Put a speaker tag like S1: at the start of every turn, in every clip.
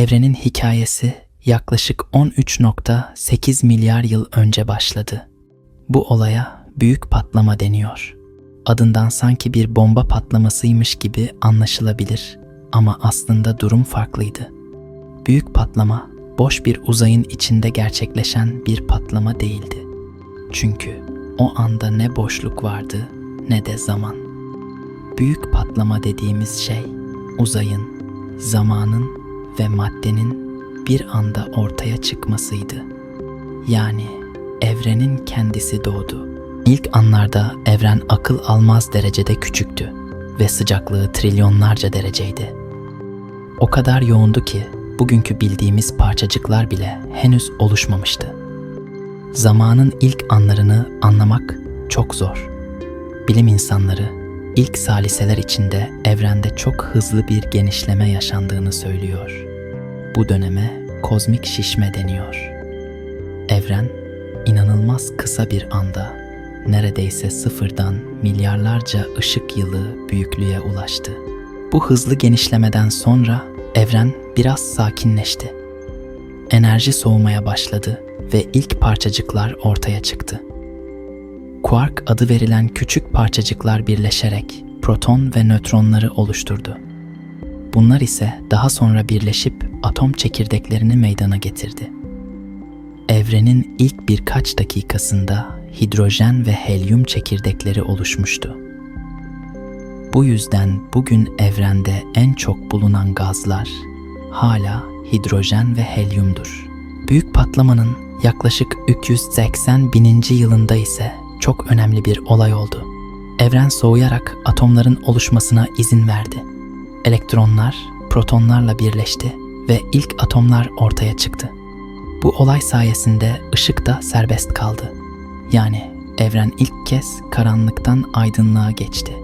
S1: Evrenin hikayesi yaklaşık 13.8 milyar yıl önce başladı. Bu olaya büyük patlama deniyor. Adından sanki bir bomba patlamasıymış gibi anlaşılabilir ama aslında durum farklıydı. Büyük patlama boş bir uzayın içinde gerçekleşen bir patlama değildi. Çünkü o anda ne boşluk vardı ne de zaman. Büyük patlama dediğimiz şey uzayın, zamanın ve maddenin bir anda ortaya çıkmasıydı. Yani evrenin kendisi doğdu. İlk anlarda evren akıl almaz derecede küçüktü ve sıcaklığı trilyonlarca dereceydi. O kadar yoğundu ki bugünkü bildiğimiz parçacıklar bile henüz oluşmamıştı. Zamanın ilk anlarını anlamak çok zor. Bilim insanları ilk saliseler içinde evrende çok hızlı bir genişleme yaşandığını söylüyor. Bu döneme kozmik şişme deniyor. Evren inanılmaz kısa bir anda neredeyse sıfırdan milyarlarca ışık yılı büyüklüğe ulaştı. Bu hızlı genişlemeden sonra evren biraz sakinleşti. Enerji soğumaya başladı ve ilk parçacıklar ortaya çıktı. Kuark adı verilen küçük parçacıklar birleşerek proton ve nötronları oluşturdu. Bunlar ise daha sonra birleşip atom çekirdeklerini meydana getirdi. Evrenin ilk birkaç dakikasında hidrojen ve helyum çekirdekleri oluşmuştu. Bu yüzden bugün evrende en çok bulunan gazlar hala hidrojen ve helyumdur. Büyük patlamanın yaklaşık 380 bininci yılında ise çok önemli bir olay oldu. Evren soğuyarak atomların oluşmasına izin verdi. Elektronlar protonlarla birleşti ve ilk atomlar ortaya çıktı. Bu olay sayesinde ışık da serbest kaldı. Yani evren ilk kez karanlıktan aydınlığa geçti.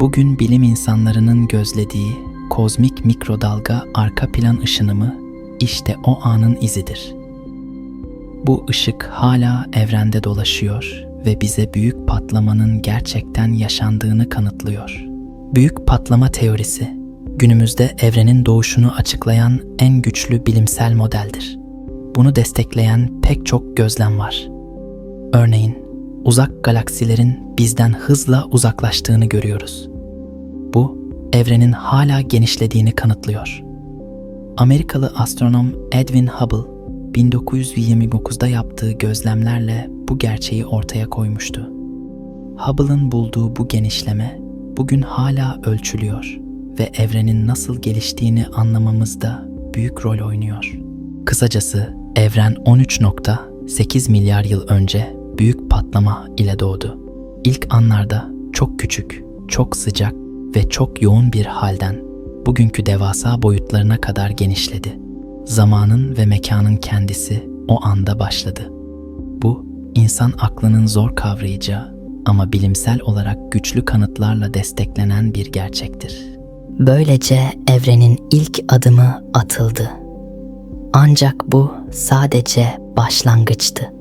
S1: Bugün bilim insanlarının gözlediği kozmik mikrodalga arka plan ışınımı işte o anın izidir. Bu ışık hala evrende dolaşıyor ve bize büyük patlamanın gerçekten yaşandığını kanıtlıyor. Büyük patlama teorisi günümüzde evrenin doğuşunu açıklayan en güçlü bilimsel modeldir. Bunu destekleyen pek çok gözlem var. Örneğin uzak galaksilerin bizden hızla uzaklaştığını görüyoruz. Bu evrenin hala genişlediğini kanıtlıyor. Amerikalı astronom Edwin Hubble 1929'da yaptığı gözlemlerle bu gerçeği ortaya koymuştu. Hubble'ın bulduğu bu genişleme bugün hala ölçülüyor ve evrenin nasıl geliştiğini anlamamızda büyük rol oynuyor. Kısacası evren 13.8 milyar yıl önce büyük patlama ile doğdu. İlk anlarda çok küçük, çok sıcak ve çok yoğun bir halden bugünkü devasa boyutlarına kadar genişledi. Zamanın ve mekanın kendisi o anda başladı. Bu insan aklının zor kavrayacağı ama bilimsel olarak güçlü kanıtlarla desteklenen bir gerçektir.
S2: Böylece evrenin ilk adımı atıldı. Ancak bu sadece başlangıçtı.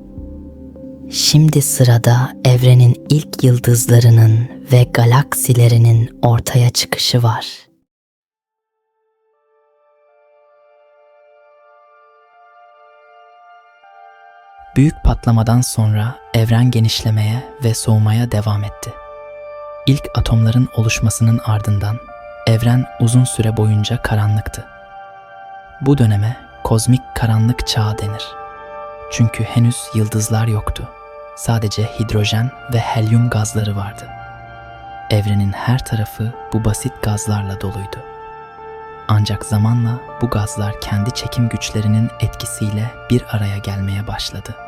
S2: Şimdi sırada evrenin ilk yıldızlarının ve galaksilerinin ortaya çıkışı var.
S1: Büyük patlamadan sonra evren genişlemeye ve soğumaya devam etti. İlk atomların oluşmasının ardından evren uzun süre boyunca karanlıktı. Bu döneme kozmik karanlık çağı denir. Çünkü henüz yıldızlar yoktu. Sadece hidrojen ve helyum gazları vardı. Evrenin her tarafı bu basit gazlarla doluydu. Ancak zamanla bu gazlar kendi çekim güçlerinin etkisiyle bir araya gelmeye başladı.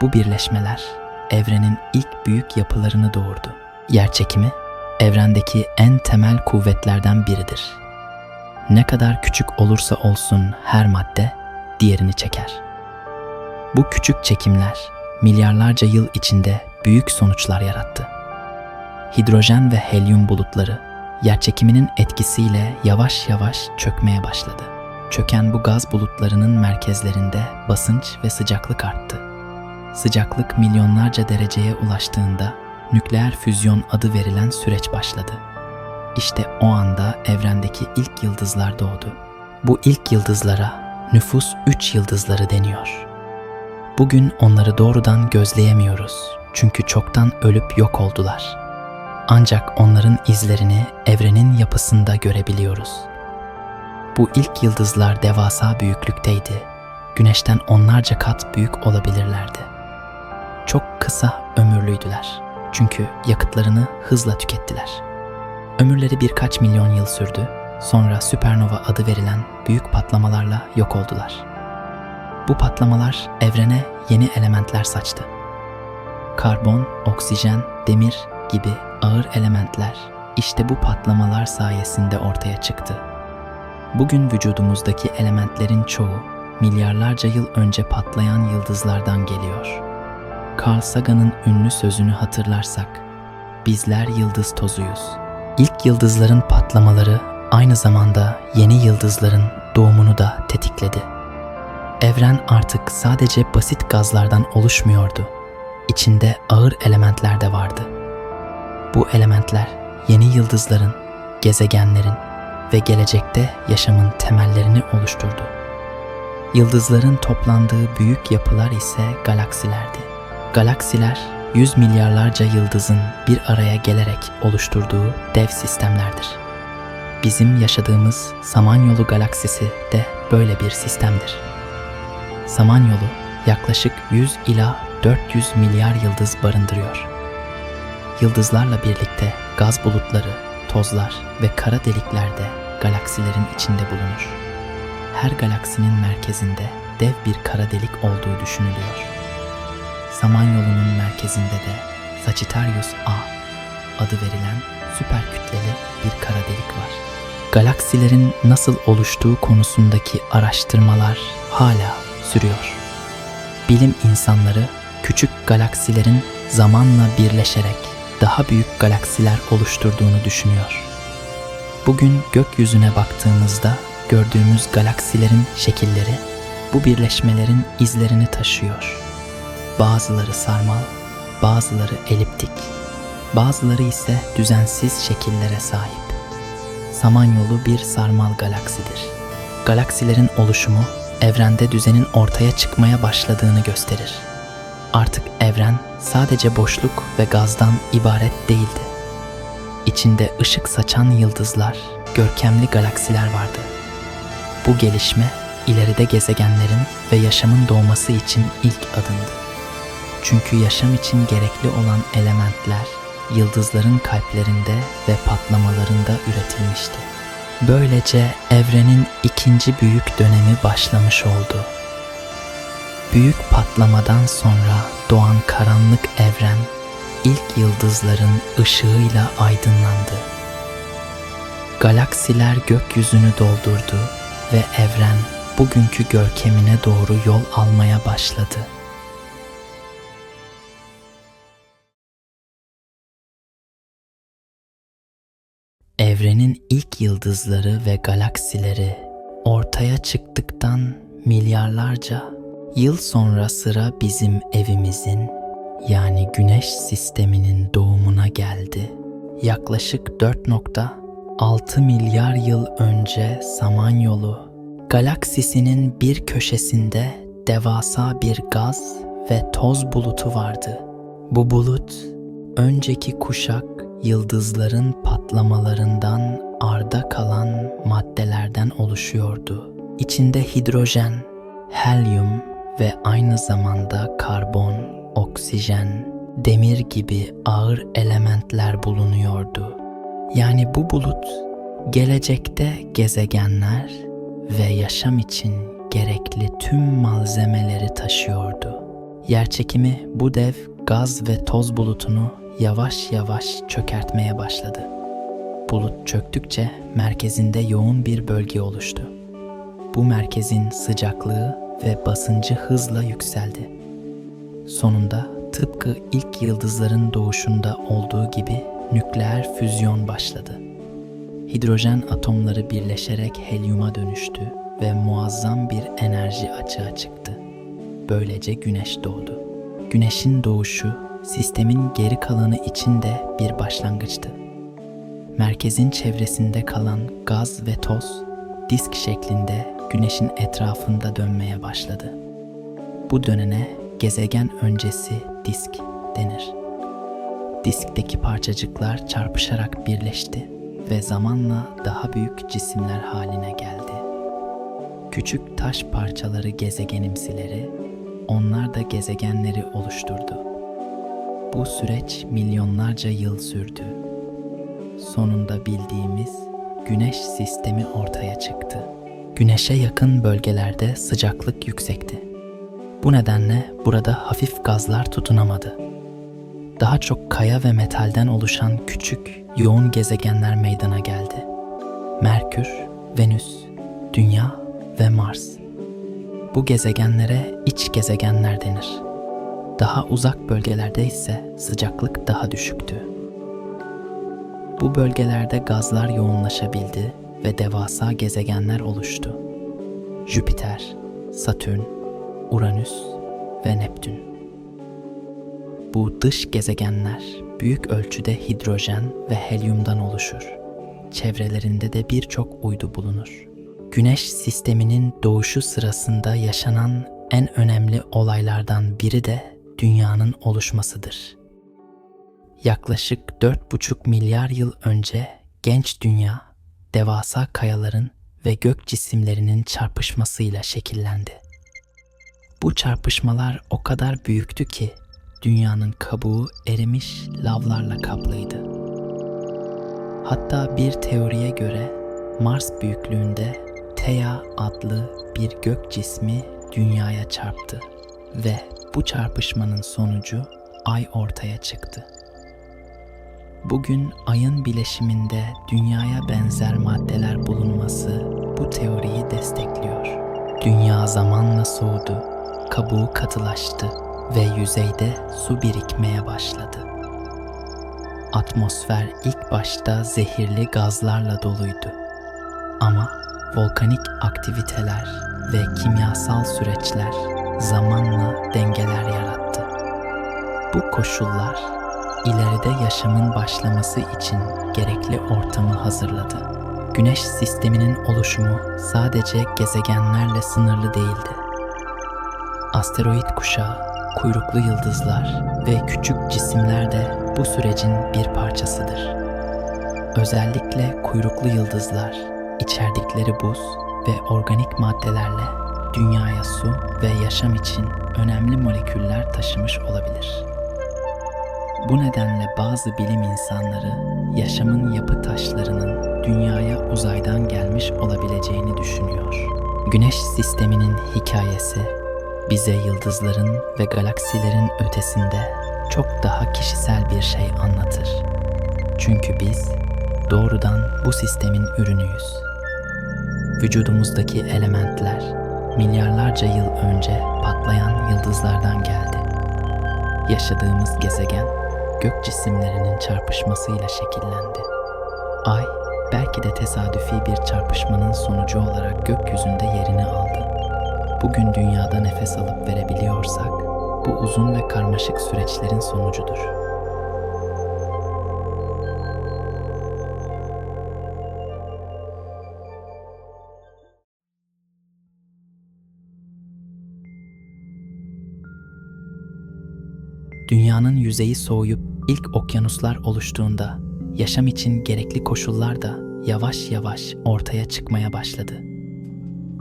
S1: Bu birleşmeler evrenin ilk büyük yapılarını doğurdu. Yerçekimi evrendeki en temel kuvvetlerden biridir. Ne kadar küçük olursa olsun her madde diğerini çeker. Bu küçük çekimler milyarlarca yıl içinde büyük sonuçlar yarattı. Hidrojen ve helyum bulutları yerçekiminin etkisiyle yavaş yavaş çökmeye başladı. Çöken bu gaz bulutlarının merkezlerinde basınç ve sıcaklık arttı. Sıcaklık milyonlarca dereceye ulaştığında nükleer füzyon adı verilen süreç başladı. İşte o anda evrendeki ilk yıldızlar doğdu. Bu ilk yıldızlara nüfus 3 yıldızları deniyor. Bugün onları doğrudan gözleyemiyoruz çünkü çoktan ölüp yok oldular. Ancak onların izlerini evrenin yapısında görebiliyoruz. Bu ilk yıldızlar devasa büyüklükteydi. Güneşten onlarca kat büyük olabilirlerdi. Çok kısa ömürlüydüler. Çünkü yakıtlarını hızla tükettiler. Ömürleri birkaç milyon yıl sürdü. Sonra süpernova adı verilen büyük patlamalarla yok oldular. Bu patlamalar evrene yeni elementler saçtı. Karbon, oksijen, demir gibi ağır elementler işte bu patlamalar sayesinde ortaya çıktı. Bugün vücudumuzdaki elementlerin çoğu milyarlarca yıl önce patlayan yıldızlardan geliyor. Carl Sagan'ın ünlü sözünü hatırlarsak, bizler yıldız tozuyuz. İlk yıldızların patlamaları aynı zamanda yeni yıldızların doğumunu da tetikledi. Evren artık sadece basit gazlardan oluşmuyordu. İçinde ağır elementler de vardı. Bu elementler yeni yıldızların, gezegenlerin ve gelecekte yaşamın temellerini oluşturdu. Yıldızların toplandığı büyük yapılar ise galaksilerdi. Galaksiler, yüz milyarlarca yıldızın bir araya gelerek oluşturduğu dev sistemlerdir. Bizim yaşadığımız Samanyolu galaksisi de böyle bir sistemdir. Samanyolu yaklaşık 100 ila 400 milyar yıldız barındırıyor. Yıldızlarla birlikte gaz bulutları, tozlar ve kara delikler de galaksilerin içinde bulunur. Her galaksinin merkezinde dev bir kara delik olduğu düşünülüyor. Samanyolu'nun merkezinde de Sagittarius A adı verilen süper kütleli bir kara delik var. Galaksilerin nasıl oluştuğu konusundaki araştırmalar hala sürüyor. Bilim insanları küçük galaksilerin zamanla birleşerek daha büyük galaksiler oluşturduğunu düşünüyor. Bugün gökyüzüne baktığımızda gördüğümüz galaksilerin şekilleri bu birleşmelerin izlerini taşıyor. Bazıları sarmal, bazıları eliptik, bazıları ise düzensiz şekillere sahip. Samanyolu bir sarmal galaksidir. Galaksilerin oluşumu evrende düzenin ortaya çıkmaya başladığını gösterir. Artık evren sadece boşluk ve gazdan ibaret değildi. İçinde ışık saçan yıldızlar, görkemli galaksiler vardı. Bu gelişme ileride gezegenlerin ve yaşamın doğması için ilk adımdı. Çünkü yaşam için gerekli olan elementler yıldızların kalplerinde ve patlamalarında üretilmişti. Böylece evrenin ikinci büyük dönemi başlamış oldu. Büyük patlamadan sonra doğan karanlık evren ilk yıldızların ışığıyla aydınlandı. Galaksiler gökyüzünü doldurdu ve evren bugünkü görkemine doğru yol almaya başladı. Evrenin ilk yıldızları ve galaksileri ortaya çıktıktan milyarlarca yıl sonra sıra bizim evimizin yani Güneş sisteminin doğumuna geldi. Yaklaşık 4.6 milyar yıl önce Samanyolu galaksisinin bir köşesinde devasa bir gaz ve toz bulutu vardı. Bu bulut önceki kuşak yıldızların patlamalarından arda kalan maddelerden oluşuyordu. İçinde hidrojen, helyum ve aynı zamanda karbon, oksijen, demir gibi ağır elementler bulunuyordu. Yani bu bulut gelecekte gezegenler ve yaşam için gerekli tüm malzemeleri taşıyordu. Yerçekimi bu dev gaz ve toz bulutunu yavaş yavaş çökertmeye başladı. Bulut çöktükçe merkezinde yoğun bir bölge oluştu. Bu merkezin sıcaklığı ve basıncı hızla yükseldi. Sonunda tıpkı ilk yıldızların doğuşunda olduğu gibi nükleer füzyon başladı. Hidrojen atomları birleşerek helyuma dönüştü ve muazzam bir enerji açığa çıktı. Böylece güneş doğdu. Güneşin doğuşu sistemin geri kalanı için de bir başlangıçtı. Merkezin çevresinde kalan gaz ve toz disk şeklinde güneşin etrafında dönmeye başladı. Bu dönene gezegen öncesi disk denir. Diskteki parçacıklar çarpışarak birleşti ve zamanla daha büyük cisimler haline geldi. Küçük taş parçaları gezegenimsileri, onlar da gezegenleri oluşturdu. Bu süreç milyonlarca yıl sürdü. Sonunda bildiğimiz Güneş sistemi ortaya çıktı. Güneşe yakın bölgelerde sıcaklık yüksekti. Bu nedenle burada hafif gazlar tutunamadı. Daha çok kaya ve metalden oluşan küçük, yoğun gezegenler meydana geldi. Merkür, Venüs, Dünya ve Mars. Bu gezegenlere iç gezegenler denir. Daha uzak bölgelerde ise sıcaklık daha düşüktü. Bu bölgelerde gazlar yoğunlaşabildi ve devasa gezegenler oluştu. Jüpiter, Satürn, Uranüs ve Neptün. Bu dış gezegenler büyük ölçüde hidrojen ve helyumdan oluşur. Çevrelerinde de birçok uydu bulunur. Güneş sisteminin doğuşu sırasında yaşanan en önemli olaylardan biri de dünyanın oluşmasıdır. Yaklaşık 4,5 milyar yıl önce genç dünya devasa kayaların ve gök cisimlerinin çarpışmasıyla şekillendi. Bu çarpışmalar o kadar büyüktü ki dünyanın kabuğu erimiş lavlarla kaplıydı. Hatta bir teoriye göre Mars büyüklüğünde Theia adlı bir gök cismi dünyaya çarptı ve bu çarpışmanın sonucu ay ortaya çıktı. Bugün ayın bileşiminde dünyaya benzer maddeler bulunması bu teoriyi destekliyor. Dünya zamanla soğudu, kabuğu katılaştı ve yüzeyde su birikmeye başladı. Atmosfer ilk başta zehirli gazlarla doluydu. Ama volkanik aktiviteler ve kimyasal süreçler zamanla dengeler yarattı. Bu koşullar ileride yaşamın başlaması için gerekli ortamı hazırladı. Güneş sisteminin oluşumu sadece gezegenlerle sınırlı değildi. Asteroid kuşağı, kuyruklu yıldızlar ve küçük cisimler de bu sürecin bir parçasıdır. Özellikle kuyruklu yıldızlar içerdikleri buz ve organik maddelerle dünyaya su ve yaşam için önemli moleküller taşımış olabilir. Bu nedenle bazı bilim insanları yaşamın yapı taşlarının dünyaya uzaydan gelmiş olabileceğini düşünüyor. Güneş sisteminin hikayesi bize yıldızların ve galaksilerin ötesinde çok daha kişisel bir şey anlatır. Çünkü biz doğrudan bu sistemin ürünüyüz. Vücudumuzdaki elementler milyarlarca yıl önce patlayan yıldızlardan geldi. Yaşadığımız gezegen gök cisimlerinin çarpışmasıyla şekillendi. Ay belki de tesadüfi bir çarpışmanın sonucu olarak gökyüzünde yerini aldı. Bugün dünyada nefes alıp verebiliyorsak bu uzun ve karmaşık süreçlerin sonucudur. Dünyanın yüzeyi soğuyup ilk okyanuslar oluştuğunda yaşam için gerekli koşullar da yavaş yavaş ortaya çıkmaya başladı.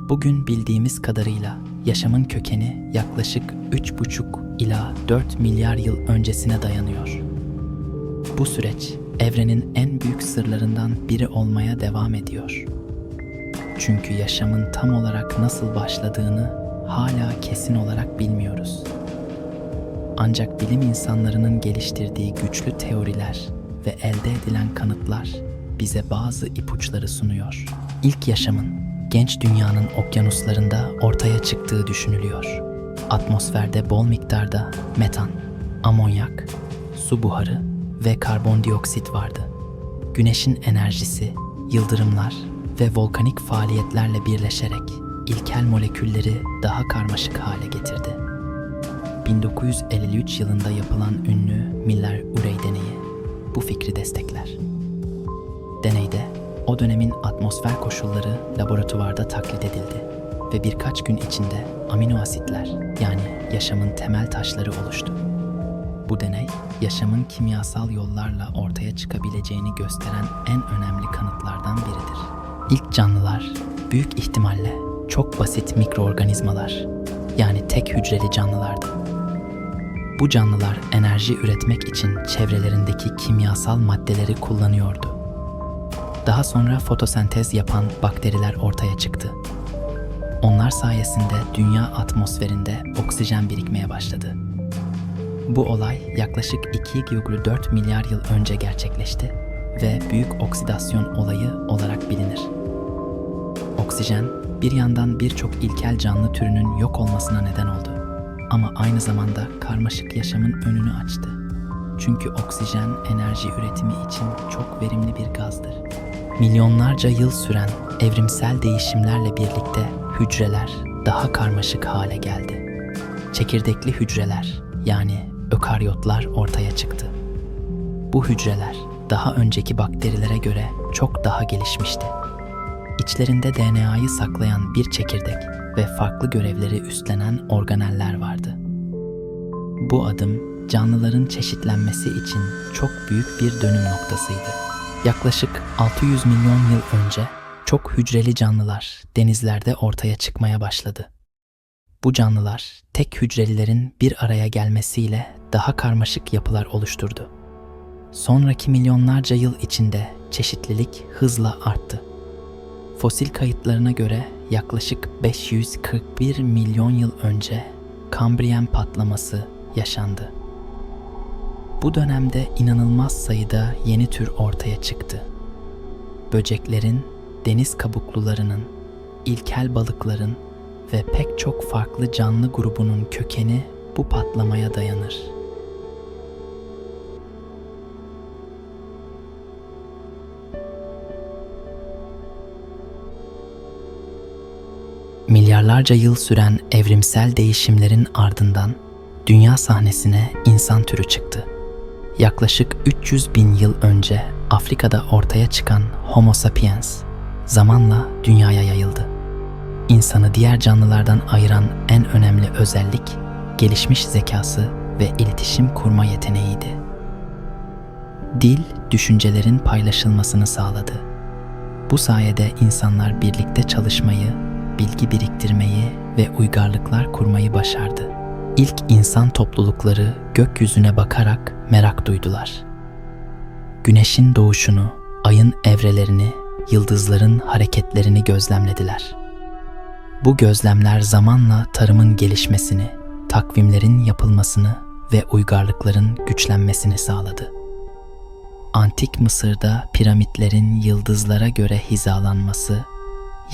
S1: Bugün bildiğimiz kadarıyla yaşamın kökeni yaklaşık 3,5 ila 4 milyar yıl öncesine dayanıyor. Bu süreç evrenin en büyük sırlarından biri olmaya devam ediyor. Çünkü yaşamın tam olarak nasıl başladığını hala kesin olarak bilmiyoruz. Ancak bilim insanlarının geliştirdiği güçlü teoriler ve elde edilen kanıtlar bize bazı ipuçları sunuyor. İlk yaşamın genç dünyanın okyanuslarında ortaya çıktığı düşünülüyor. Atmosferde bol miktarda metan, amonyak, su buharı ve karbondioksit vardı. Güneşin enerjisi, yıldırımlar ve volkanik faaliyetlerle birleşerek ilkel molekülleri daha karmaşık hale getirdi. 1953 yılında yapılan ünlü Miller-Urey deneyi bu fikri destekler. Deneyde o dönemin atmosfer koşulları laboratuvarda taklit edildi ve birkaç gün içinde amino asitler yani yaşamın temel taşları oluştu. Bu deney, yaşamın kimyasal yollarla ortaya çıkabileceğini gösteren en önemli kanıtlardan biridir. İlk canlılar büyük ihtimalle çok basit mikroorganizmalar, yani tek hücreli canlılardı. Bu canlılar enerji üretmek için çevrelerindeki kimyasal maddeleri kullanıyordu. Daha sonra fotosentez yapan bakteriler ortaya çıktı. Onlar sayesinde dünya atmosferinde oksijen birikmeye başladı. Bu olay yaklaşık 2,4 milyar yıl önce gerçekleşti ve büyük oksidasyon olayı olarak bilinir. Oksijen bir yandan birçok ilkel canlı türünün yok olmasına neden oldu. Ama aynı zamanda karmaşık yaşamın önünü açtı. Çünkü oksijen enerji üretimi için çok verimli bir gazdır. Milyonlarca yıl süren evrimsel değişimlerle birlikte hücreler daha karmaşık hale geldi. Çekirdekli hücreler yani ökaryotlar ortaya çıktı. Bu hücreler daha önceki bakterilere göre çok daha gelişmişti. İçlerinde DNA'yı saklayan bir çekirdek ve farklı görevleri üstlenen organeller vardı. Bu adım canlıların çeşitlenmesi için çok büyük bir dönüm noktasıydı. Yaklaşık 600 milyon yıl önce çok hücreli canlılar denizlerde ortaya çıkmaya başladı. Bu canlılar tek hücrelilerin bir araya gelmesiyle daha karmaşık yapılar oluşturdu. Sonraki milyonlarca yıl içinde çeşitlilik hızla arttı. Fosil kayıtlarına göre yaklaşık 541 milyon yıl önce Kambriyen patlaması yaşandı. Bu dönemde inanılmaz sayıda yeni tür ortaya çıktı. Böceklerin, deniz kabuklularının, ilkel balıkların ve pek çok farklı canlı grubunun kökeni bu patlamaya dayanır. Milyarlarca yıl süren evrimsel değişimlerin ardından dünya sahnesine insan türü çıktı. Yaklaşık 300 bin yıl önce Afrika'da ortaya çıkan Homo sapiens zamanla dünyaya yayıldı. İnsanı diğer canlılardan ayıran en önemli özellik gelişmiş zekası ve iletişim kurma yeteneğiydi. Dil, düşüncelerin paylaşılmasını sağladı. Bu sayede insanlar birlikte çalışmayı, bilgi biriktirmeyi ve uygarlıklar kurmayı başardı. İlk insan toplulukları gökyüzüne bakarak merak duydular. Güneşin doğuşunu, ayın evrelerini, yıldızların hareketlerini gözlemlediler. Bu gözlemler zamanla tarımın gelişmesini, takvimlerin yapılmasını ve uygarlıkların güçlenmesini sağladı. Antik Mısır'da piramitlerin yıldızlara göre hizalanması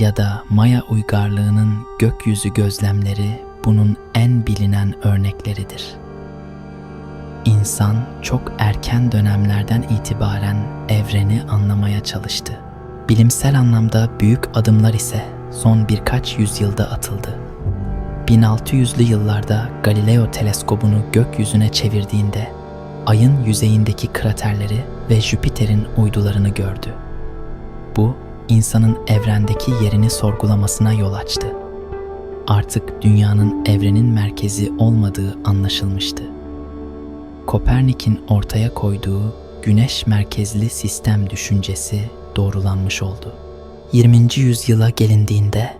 S1: ya da Maya uygarlığının gökyüzü gözlemleri bunun en bilinen örnekleridir. İnsan çok erken dönemlerden itibaren evreni anlamaya çalıştı. Bilimsel anlamda büyük adımlar ise son birkaç yüzyılda atıldı. 1600'lü yıllarda Galileo teleskobunu gökyüzüne çevirdiğinde ayın yüzeyindeki kraterleri ve Jüpiter'in uydularını gördü. Bu insanın evrendeki yerini sorgulamasına yol açtı. Artık dünyanın evrenin merkezi olmadığı anlaşılmıştı. Kopernik'in ortaya koyduğu güneş merkezli sistem düşüncesi doğrulanmış oldu. 20. yüzyıla gelindiğinde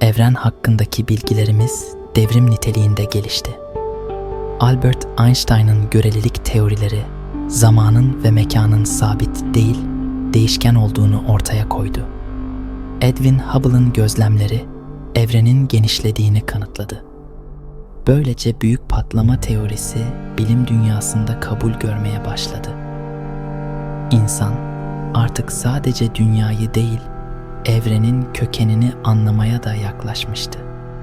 S1: evren hakkındaki bilgilerimiz devrim niteliğinde gelişti. Albert Einstein'ın görelilik teorileri zamanın ve mekanın sabit değil, değişken olduğunu ortaya koydu. Edwin Hubble'ın gözlemleri evrenin genişlediğini kanıtladı. Böylece büyük patlama teorisi bilim dünyasında kabul görmeye başladı. İnsan artık sadece dünyayı değil, evrenin kökenini anlamaya da yaklaşmıştı.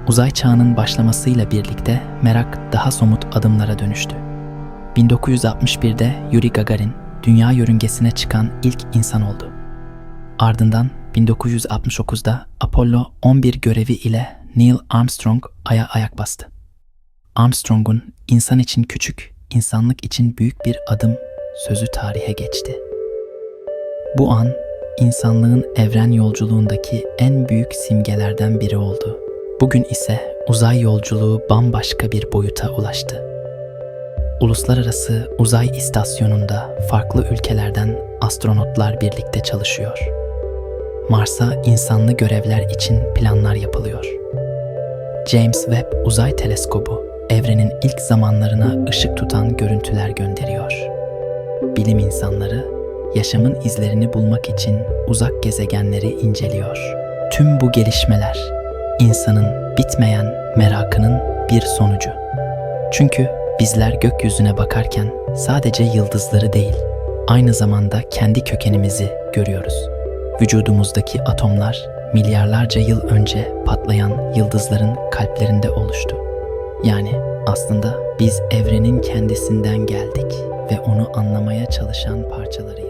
S1: Uzay çağının başlamasıyla birlikte merak daha somut adımlara dönüştü. 1961'de Yuri Gagarin dünya yörüngesine çıkan ilk insan oldu. Ardından 1969'da Apollo 11 görevi ile Neil Armstrong aya ayak bastı. Armstrong'un insan için küçük, insanlık için büyük bir adım sözü tarihe geçti. Bu an insanlığın evren yolculuğundaki en büyük simgelerden biri oldu. Bugün ise uzay yolculuğu bambaşka bir boyuta ulaştı. Uluslararası Uzay İstasyonu'nda farklı ülkelerden astronotlar birlikte çalışıyor. Mars'a insanlı görevler için planlar yapılıyor. James Webb Uzay Teleskobu evrenin ilk zamanlarına ışık tutan görüntüler gönderiyor. Bilim insanları yaşamın izlerini bulmak için uzak gezegenleri inceliyor. Tüm bu gelişmeler insanın bitmeyen merakının bir sonucu. Çünkü bizler gökyüzüne bakarken sadece yıldızları değil, aynı zamanda kendi kökenimizi görüyoruz. Vücudumuzdaki atomlar milyarlarca yıl önce patlayan yıldızların kalplerinde oluştu. Yani aslında biz evrenin kendisinden geldik ve onu anlamaya çalışan parçalarıyız.